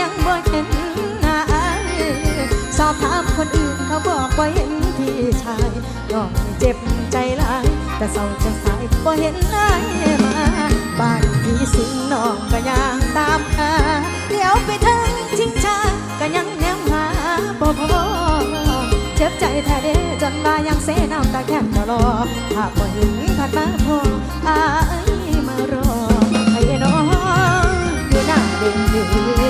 ยังบ่เห็นหน้าอายสอบถามคนอื่นเขาบอกว่าเห็นพี่ชายก็เจ็บใจหลาย แต่เศร้าจนสายบ่เห็นนายมาบ้านพี่สิงน้องก็ยังตามหาเดี๋ยวไปทางชิงชาก็ยังแนมหาบ่พอเจ็บใจแท้เด้จนว่ายังเสน้ำตาแก้มตลอดหาบ่เห็นถัดมาพออาย ห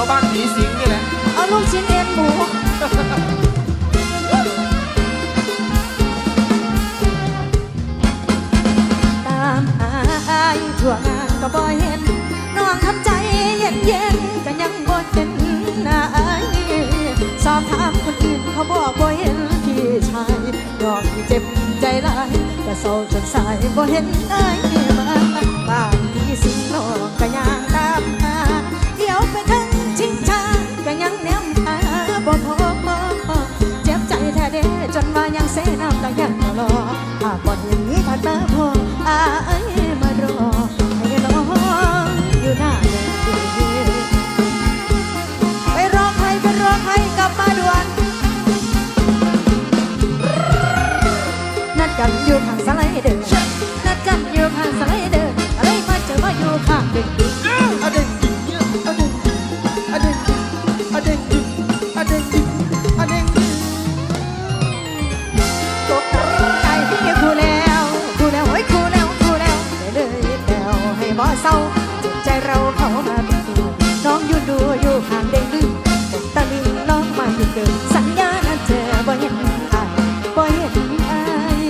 วบ้านผีสิงนี่แหละ เอาลูกชิ้นเอ็นหมูตามหาอายทั่วงานก็บ่เห็นน้องทำใจเย็นเย็นๆก็ยังบ่เห็นหน้าอายสอบถามคนอื่นเขาบอกบ่เห็นพี่ชายยอมเจ็บใจหลายก็เศร้าจนสายบ่เห็นอาย ยังรอหากบ่เห็นทันมาพอ นดูอยู่ข้างเด็กดื้อตกตะลึงน้องมาอยู่เดิมสัญญานัดเจอบ่เห็นอายบ่เห็นอาย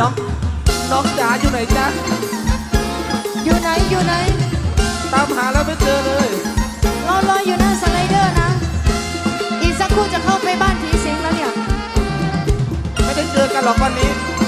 น้องน้องจ๋าอยู่ไหนจ๊ะอยู่ไหนอยู่ไหน ตามหาแล้วไม่เจอเลยรอรออยู่หน้าสไลเดอร์นะ อีกสักครู่จะเข้าไปบ้านผีสิงแล้วเนี่ย ไม่ได้เจอกันหรอกวันนี้เ